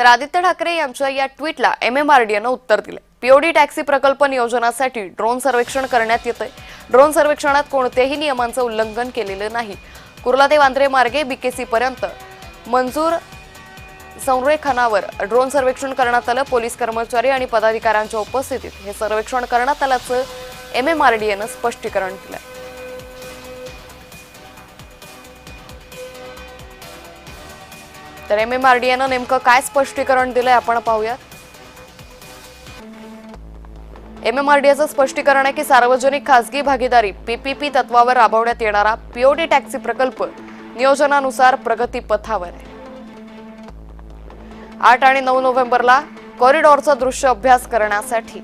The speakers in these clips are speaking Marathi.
तर आदित्य ठाकरे यांच्या या ट्विटला एम एम आर उत्तर दिलं पीओडी टॅक्सी प्रकल्प नियोजनासाठी ड्रोन सर्वेक्षण करण्यात येतंय. ड्रोन सर्वेक्षणात कोणत्याही नियमांचं उल्लंघन केलेलं नाही. कुर्ला ते वांद्रे मार्गे बीकेसी पर्यंत. मंजूर संरेखनावर ड्रोन सर्वेक्षण करण्यात आलं. पोलीस कर्मचारी आणि पदाधिकाऱ्यांच्या उपस्थितीत हे सर्वेक्षण करण्यात आल्याचं एम एम आर डी स्पष्टीकरण दिलं तर एम एम आर डी नेमकं काय स्पष्टीकरण दिलंय आपण पाहूया. एम एम आर डी स्पष्टीकरण आहे की सार्वजनिक खासगी भागीदारी पीपीपी तत्वावर राबवण्यात येणारा पीओडी टॅक्सी प्रकल्प नियोजनानुसार प्रगती पथावर आहे. आठ आणि नऊ नोव्हेंबरला कॉरिडॉरचा दृश्य अभ्यास करण्यासाठी.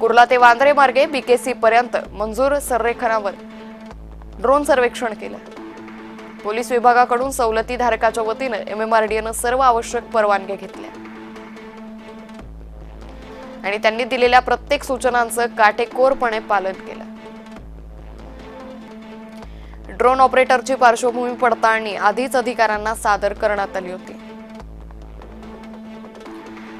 कुर्ला ते वांद्रे मार्गे बीकेसी पर्यंत मंजूर संरेखनावर ड्रोन सर्वेक्षण केलं. पोलीस विभागाकडून सवलती धारकाच्या वतीनं एमएमआरडीएनं सर्व आवश्यक परवानग्या घेतल्या. आणि त्यांनी दिलेल्या प्रत्येक सूचनांचं काटेकोरपणे पालन केलं. ड्रोन ऑपरेटरची पार्श्वभूमी पडताळणी आधीच अधिकाऱ्यांना सादर करण्यात आली होती.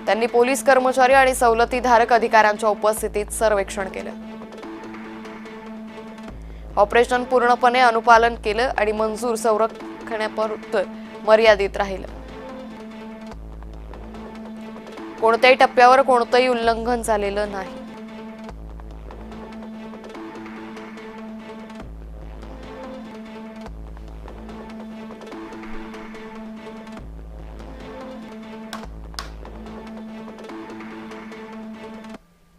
त्यांनी पोलीस कर्मचारी आणि सवलतीधारक अधिकाऱ्यांच्या उपस्थितीत सर्वेक्षण केलं. ऑपरेशन पूर्णपणे अनुपालन केलं आणि मंजूर संरक्षणापर्यंत मर्यादित राहिलं. कोणत्याही टप्प्यावर कोणतंही उल्लंघन झालेलं नाही.